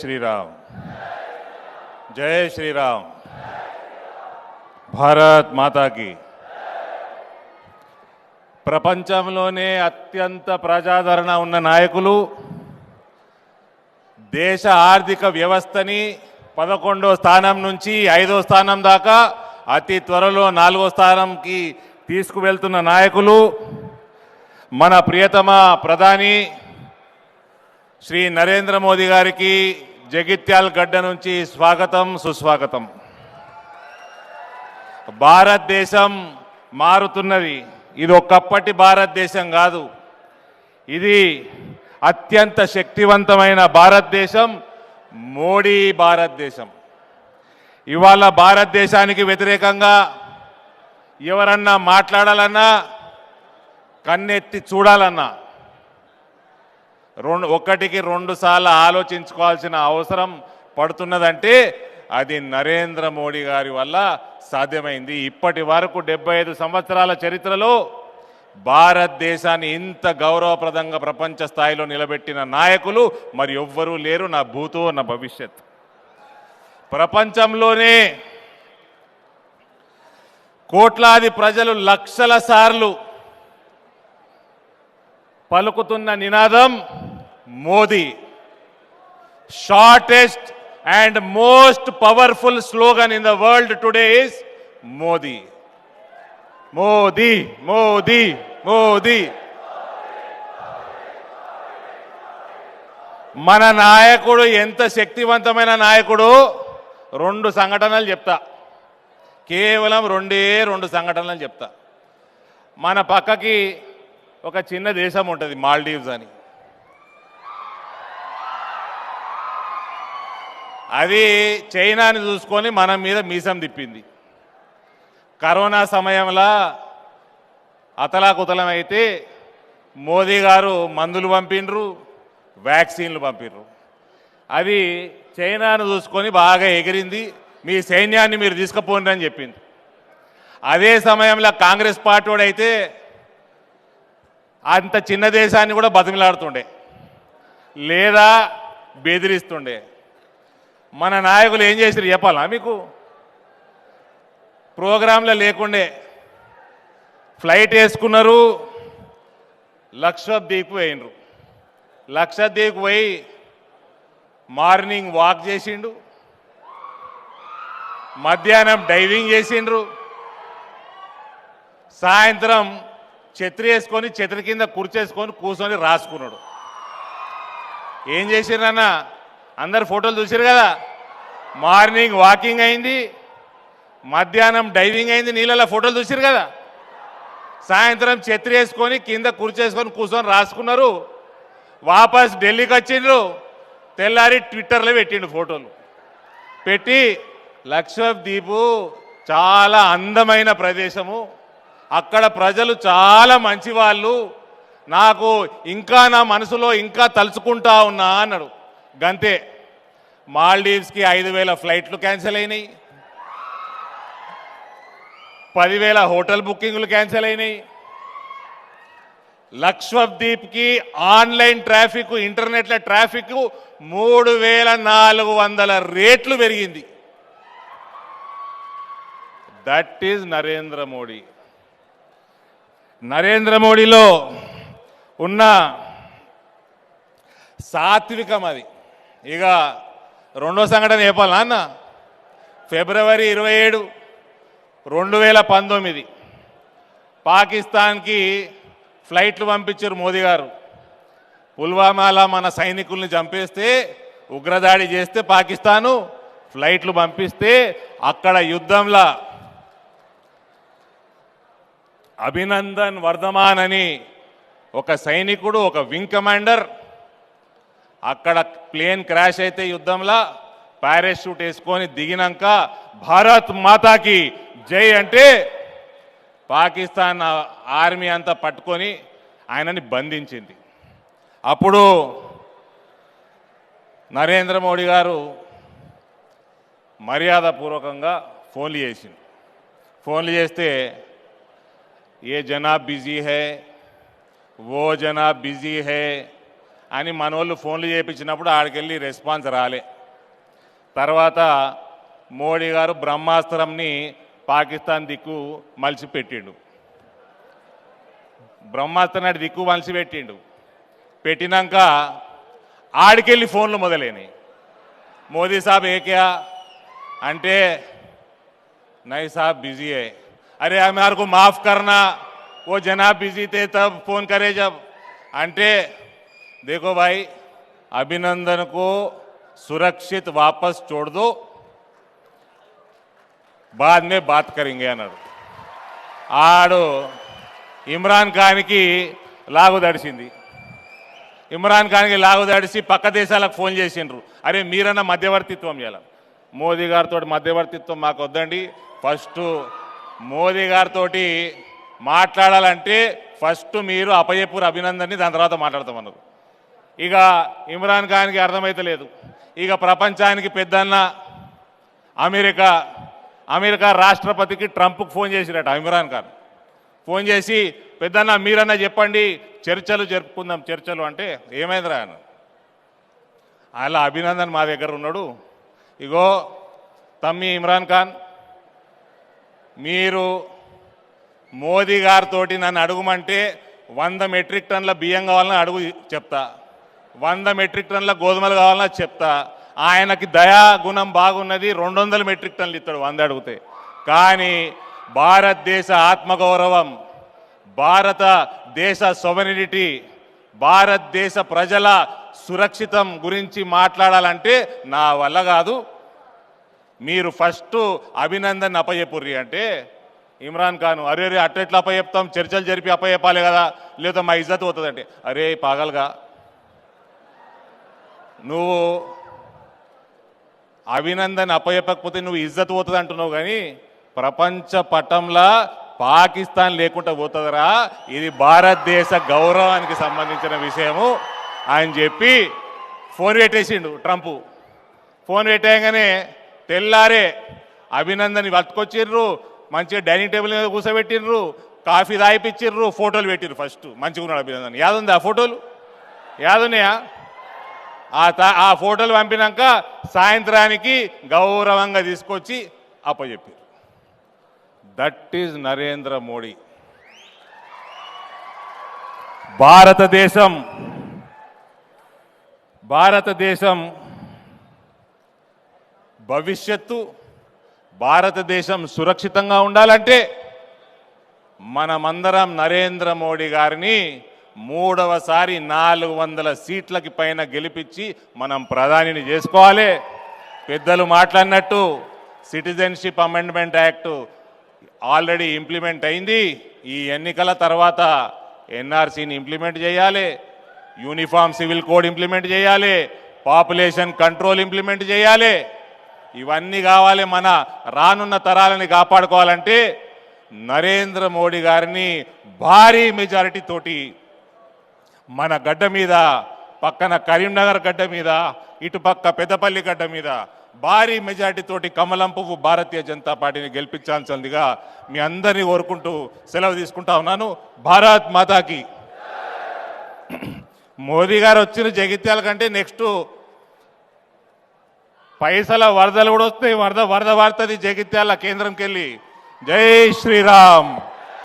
శ్రీరామ్. జయ శ్రీరామ్. భారత్ మాతాకి. ప్రపంచంలోనే అత్యంత ప్రజాదరణ ఉన్న నాయకులు దేశ ఆర్థిక వ్యవస్థని పదకొండో స్థానం నుంచి ఐదో స్థానం దాకా అతి త్వరలో నాలుగో స్థానంకి తీసుకువెళ్తున్న నాయకులు మన ప్రియతమ ప్రధాని శ్రీ నరేంద్ర మోదీ గారికి జగిత్యాల్ గడ్డ నుంచి స్వాగతం సుస్వాగతం. భారతదేశం మారుతున్నది. ఇది ఒకప్పటి భారతదేశం కాదు. ఇది అత్యంత శక్తివంతమైన భారతదేశం మోడీ భారతదేశం. ఇవాళ భారతదేశానికి వ్యతిరేకంగా ఎవరన్నా మాట్లాడాలన్నా కన్నెత్తి చూడాలన్నా రెండు ఒకటికి రెండు సార్లు ఆలోచించుకోవాల్సిన అవసరం పడుతున్నదంటే అది నరేంద్ర మోడీ గారి వల్ల సాధ్యమైంది. ఇప్పటి వరకు డెబ్బై ఐదు సంవత్సరాల చరిత్రలో భారతదేశాన్ని ఇంత గౌరవప్రదంగా ప్రపంచ స్థాయిలో నిలబెట్టిన నాయకులు మరి ఎవ్వరూ లేరు నా భూతో నా భవిష్యత్. ప్రపంచంలోనే కోట్లాది ప్రజలు లక్షల సార్లు పలుకుతున్న నినాదం Modi. Shortest and most powerful slogan in the world today is Modi. Modi Modi Modi. మన నాయకుడు ఎంత శక్తివంతమైన నాయకుడు? రెండు సంఘటనలు చెప్తా. కేవలం రెండే రెండు సంఘటనలు చెప్తా. మన పక్కకి ఒక చిన్న దేశం ఉంటుంది మాల్డీవ్స్ అని. అది చైనాని చూసుకొని మన మీద మీసం తిప్పింది. కరోనా సమయంలో అతలాకుతలం అయితే మోదీ గారు మందులు పంపిండ్రు వ్యాక్సిన్లు పంపిండ్రు. అది చైనాను చూసుకొని బాగా ఎగిరింది మీ సైన్యాన్ని మీరు తీసుకుపోండి అని చెప్పింది. అదే సమయంలో కాంగ్రెస్ పార్టీ అయితే అంత చిన్న దేశాన్ని కూడా బతిమిలాడుతుండే. లేదా బెదిరిస్తుండే. మన నాయకులు ఏం చేసారు చెప్పాలా మీకు? ప్రోగ్రాంలో లేకుండే ఫ్లైట్ వేసుకున్నారు లక్షద్వీప్ పోయినరు లక్షద్వీప్ పోయి మార్నింగ్ వాక్ చేసిండు మధ్యాహ్నం డైవింగ్ చేసిండ్రు. సాయంత్రం ఛత్రి వేసుకొని ఛత్రి కింద కుర్చేసుకొని కూర్చొని రాసుకున్నాడు. ఏం చేసిండ్రన్నా అందరు ఫోటోలు చూసారు కదా? మార్నింగ్ వాకింగ్ అయింది మధ్యాహ్నం డైవింగ్ అయింది నీళ్ళలో ఫోటోలు చూసారు కదా? సాయంత్రం ఛత్రి వేసుకొని కింద కుర్చేసుకొని కూర్చొని రాసుకున్నారు. వాపస్ ఢిల్లీకి వచ్చిండ్రు తెల్లారి ట్విట్టర్లో పెట్టిండు ఫోటోలు. పెట్టి లక్షద్వీపు చాలా అందమైన ప్రదేశము. అక్కడ ప్రజలు చాలా మంచి వాళ్ళు నాకు ఇంకా నా మనసులో ఇంకా తలుచుకుంటా ఉన్నా అన్నాడు. గంతే. మాల్డీవ్స్కి ఐదు వేల ఫ్లైట్లు క్యాన్సిల్ అయినాయి. పదివేల హోటల్ బుకింగ్లు క్యాన్సిల్ అయినాయి. లక్షద్వీప్కి ఆన్లైన్ ట్రాఫిక్ ఇంటర్నెట్ల ట్రాఫిక్ మూడు వేల నాలుగు వందల రేట్లు పెరిగింది. That is Narendra Modi. Narendra మోడీలో ఉన్న సాత్వికం అది. ఇక రెండో సంఘటన చెప్పాలి నాన్న ఫిబ్రవరి ఇరవై ఏడు రెండు వేల పంతొమ్మిది. పాకిస్తాన్కి ఫ్లైట్లు పంపించారు మోదీ గారు. పుల్వామాలో మన సైనికుల్ని చంపేస్తే ఉగ్రదాడి చేస్తే పాకిస్తాను ఫ్లైట్లు పంపిస్తే అక్కడ యుద్ధంలో. అభినందన్ వర్ధమాన్ అని ఒక సైనికుడు ఒక వింగ్ కమాండర్ అక్కడ ప్లేన్ క్రాష్ అయితే యుద్ధంలో పారాషూట్ వేసుకొని దిగినాక భారత్ మాతాకి జై అంటే పాకిస్తాన్ ఆర్మీ అంతా పట్టుకొని ఆయనని బంధించింది. అప్పుడు నరేంద్ర మోడీ గారు మర్యాదపూర్వకంగా ఫోన్లు చేసింది ఫోన్లు చేస్తే ఏ జనా బిజీ హే? ఓ జనా బిజీ హే? అని మన వాళ్ళు ఫోన్లు చేయించినప్పుడు ఆడికెళ్ళి రెస్పాన్స్ రాలే. తర్వాత మోడీ గారు బ్రహ్మాస్త్రంని పాకిస్తాన్ దిక్కు మలిచిపెట్టిండు. బ్రహ్మాస్త్రం నాటి దిక్కు మలిచిపెట్టిండు. పెట్టినాక ఆడికెళ్ళి ఫోన్లు మొదలైనవి మోదీ సాబ్ ఏకే అంటే నై సాబ్ బిజీ అయ్యే అరే ఆమె మాఫ్ కర్నా. ఓ జనాబ్ బిజీ తే తబ్ ఫోన్ కరే జబ్. అంటే देखो भाई अभिनंदन को सुरक्षित वापस छोड़ दो बाद में बात करेंगे అన్నాడు ఆడు ఇమ్రాన్ ఖాన్కి లాగు దడిచింది ఇమ్రాన్ ఖాన్కి లాగు దడిసి పక్క దేశాలకు ఫోన్ చేసిండ్రు అరే మీరన్న మధ్యవర్తిత్వం చేయాలి మోదీ గారితో మధ్యవర్తిత్వం మాకు వద్దండి ఫస్ట్ మోదీ గారితో మాట్లాడాలంటే ఫస్ట్ మీరు అపయపూర్ అభినందన్ని దాని తర్వాత మాట్లాడతామన్నారు ఇక ఇమ్రాన్ ఖాన్కి అర్థమైతలేదు ఇక ప్రపంచానికి పెద్దన్న అమెరికా అమెరికా రాష్ట్రపతికి ట్రంప్కి ఫోన్ చేసిరట ఇమ్రాన్ ఖాన్. ఫోన్ చేసి పెద్దన్న మీరన్నా చెప్పండి చర్చలు జరుపుకుందాం చర్చలు. అంటే ఏమైందిరా ఆయన అలా అభినందన్ మా దగ్గర ఉన్నాడు. ఇగో తమ్మి ఇమ్రాన్ ఖాన్ మీరు మోదీ గారితో నన్ను అడుగుమంటే వంద మెట్రిక్ టన్ల బియ్యం కావాలని అడుగు చెప్తా. వంద మెట్రిక్ టన్నుల గోధుమలు కావాలన్నా చెప్తా. ఆయనకి దయా గుణం బాగున్నది రెండు వందల మెట్రిక్ టన్నులు ఇస్తాడు వంద అడిగితే. కానీ భారతదేశ ఆత్మగౌరవం భారతదేశ సొవెనిటీ భారతదేశ ప్రజల సురక్షితం గురించి మాట్లాడాలంటే నా వల్ల కాదు. మీరు ఫస్ట్ అభినందన్ అప్పచెప్పుర్రి అంటే ఇమ్రాన్ ఖాన్ అరే అరే అట్టెట్లా అప్పచెప్తాం? చర్చలు జరిపి అప్పచెప్పాలి కదా లేదా మా ఇజ్జత్ పోతుందంటే. అరే పాగల్గా. నువ్వు అభినందన్ అప్పచెప్పకపోతే నువ్వు ఇజ్జత్ పోతుంది అంటున్నావు కానీ ప్రపంచ పటంలా పాకిస్తాన్ లేకుండా పోతుందిరా? ఇది భారతదేశ గౌరవానికి సంబంధించిన విషయము అని చెప్పి ఫోన్ పెట్టేసిండు ట్రంప్. ఫోన్ పెట్టేయగానే తెల్లారే అభినందన్ పట్టుకొచ్చిర్రు మంచిగా డైనింగ్ టేబుల్ మీద కూర్చోబెట్టిర్రు కాఫీ తాగిపిచ్చిర్రు ఫోటోలు పెట్టిర్రు ఫస్ట్. మంచిగా ఉన్నాడు అభినందన్. యాదుంది ఆ ఫోటోలు? యాదున్నాయా? ఆ ఆ ఫోటోలు పంపినాక సాయంత్రానికి గౌరవంగా తీసుకొచ్చి అప్పచెప్పారు. That is Narendra Modi. భారతదేశం భారతదేశం భవిష్యత్తు భారతదేశం సురక్షితంగా ఉండాలంటే మనమందరం నరేంద్ర మోడీ గారిని మూడవసారి నాలుగు వందల సీట్లకి పైన గెలిపించి మనం ప్రధానిని చేసుకోవాలి. పెద్దలు మాట్లాడినట్టు citizenship amendment act already implement అయింది. ఈ ఎన్నికల తర్వాత ఎన్ఆర్సీని ఇంప్లిమెంట్ చేయాలి. యూనిఫామ్ సివిల్ కోడ్ ఇంప్లిమెంట్ చేయాలి. పాపులేషన్ కంట్రోల్ ఇంప్లిమెంట్ చేయాలి. ఇవన్నీ కావాలి మన రానున్న తరాలని కాపాడుకోవాలంటే నరేంద్ర మోడీ గారిని భారీ మెజారిటీ తోటి మన గడ్డ మీద పక్కన కరీంనగర్ గడ్డ మీద ఇటుపక్క పెద్దపల్లి గడ్డ మీద భారీ మెజార్టీతోటి కమలం పువ్వు భారతీయ జనతా పార్టీని గెలిపించాల్సిందిగా మీ అందరినీ కోరుకుంటూ సెలవు తీసుకుంటా ఉన్నాను. భారత్ మాతాకి. మోదీ గారు వచ్చిన జగిత్యాల కంటే నెక్స్ట్ పైసల వరదలు కూడా వస్తాయి. వరద వరద వాడుతుంది జగిత్యాల కేంద్రంకి వెళ్ళి జై శ్రీరామ్.